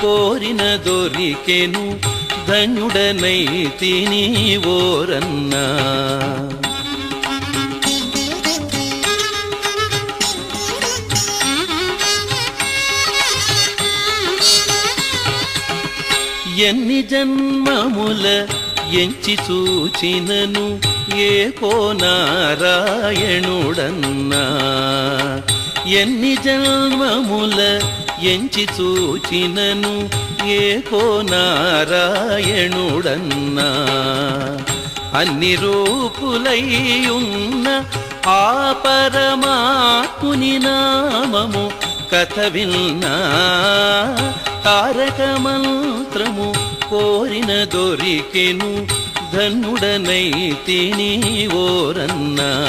కోరిన దొరికెను ధన్యుడనైతిని ఓరన్నా. ఎన్ని జన్మముల ఎంచి చూచినను ఏ నారాయణుడన్నా ఎన్ని జన్మముల ఎంచి చూచినను ఏకో నారాయణుడన్నా. అన్ని రూపులయ్యున్న ఆ పరమాత్ముని నామము కథ విన్నా. తారక మంత్రము కోరిన దొరికెను ధన్యుడనైతిని ఓరన్నా.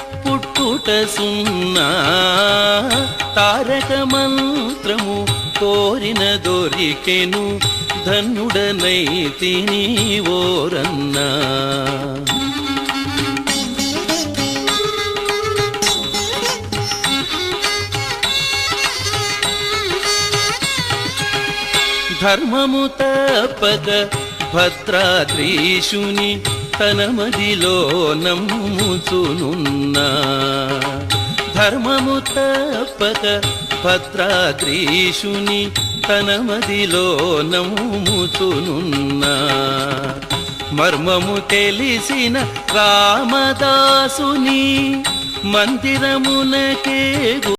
పుట్టుట సున్నా. తారక మంత్రము కోరిన దొరికెను. ధన్యుడనైతిని ఓరన్నా. ధర్మము తప్పక భద్రాద్రీషుని తన మదిలో నమ్ముచునున్నా. ధర్మము తప్పక భద్రాద్రీషుని తన మదిలో నమ్ముచునున్నా. మర్మము తెలిసిన రామదాసుని మందిరమునకే